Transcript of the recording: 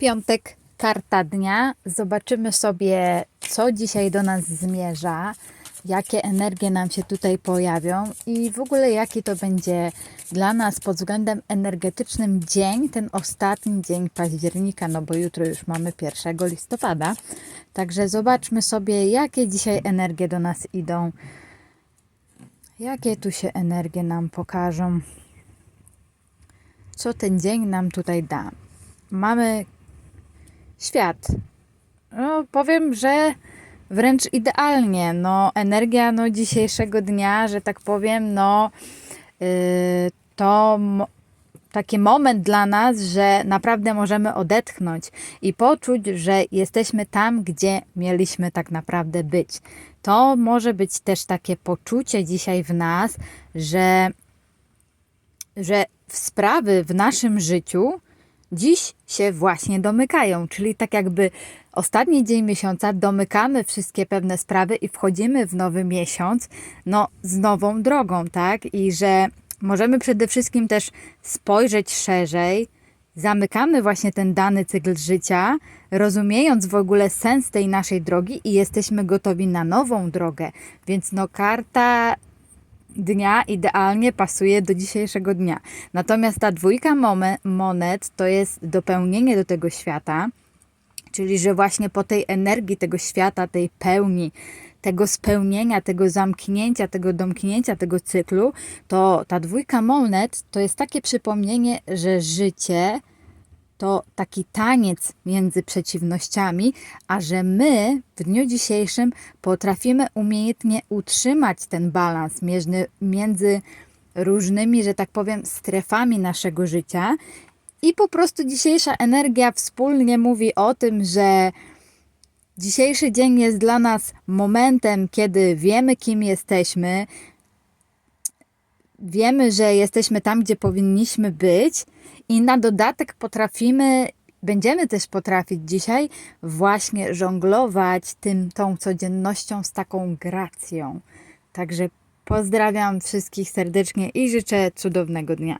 Piątek, karta dnia. Zobaczymy sobie, co dzisiaj do nas zmierza, jakie energie nam się tutaj pojawią i w ogóle jaki to będzie dla nas pod względem energetycznym dzień, ten ostatni dzień października, no bo jutro już mamy 1 listopada. Także zobaczmy sobie, jakie dzisiaj energie do nas idą. Jakie tu się energie nam pokażą? Co ten dzień nam tutaj da? Mamy świat. No, powiem, że wręcz idealnie. No, energia no, dzisiejszego dnia, że tak powiem, no, yy, to taki moment dla nas, że naprawdę możemy odetchnąć i poczuć, że jesteśmy tam, gdzie mieliśmy tak naprawdę być. To może być też takie poczucie dzisiaj w nas, że że sprawy w naszym życiu dziś się właśnie domykają, czyli tak jakby ostatni dzień miesiąca domykamy wszystkie pewne sprawy i wchodzimy w nowy miesiąc, no z nową drogą, tak? I że możemy przede wszystkim też spojrzeć szerzej, zamykamy właśnie ten dany cykl życia, rozumiejąc w ogóle sens tej naszej drogi i jesteśmy gotowi na nową drogę. Więc no karta dnia idealnie pasuje do dzisiejszego dnia. Natomiast ta dwójka monet to jest dopełnienie do tego świata, czyli że właśnie po tej energii tego świata, tej pełni, tego spełnienia, tego zamknięcia, tego domknięcia tego cyklu, to ta dwójka monet to jest takie przypomnienie, że życie to taki taniec między przeciwnościami, a że my w dniu dzisiejszym potrafimy umiejętnie utrzymać ten balans między, różnymi, że tak powiem, strefami naszego życia. I po prostu dzisiejsza energia wspólnie mówi o tym, że dzisiejszy dzień jest dla nas momentem, kiedy wiemy, kim jesteśmy, wiemy, że jesteśmy tam, gdzie powinniśmy być i na dodatek potrafimy, będziemy też potrafić dzisiaj właśnie żonglować tym, tą codziennością z taką gracją. Także pozdrawiam wszystkich serdecznie i życzę cudownego dnia.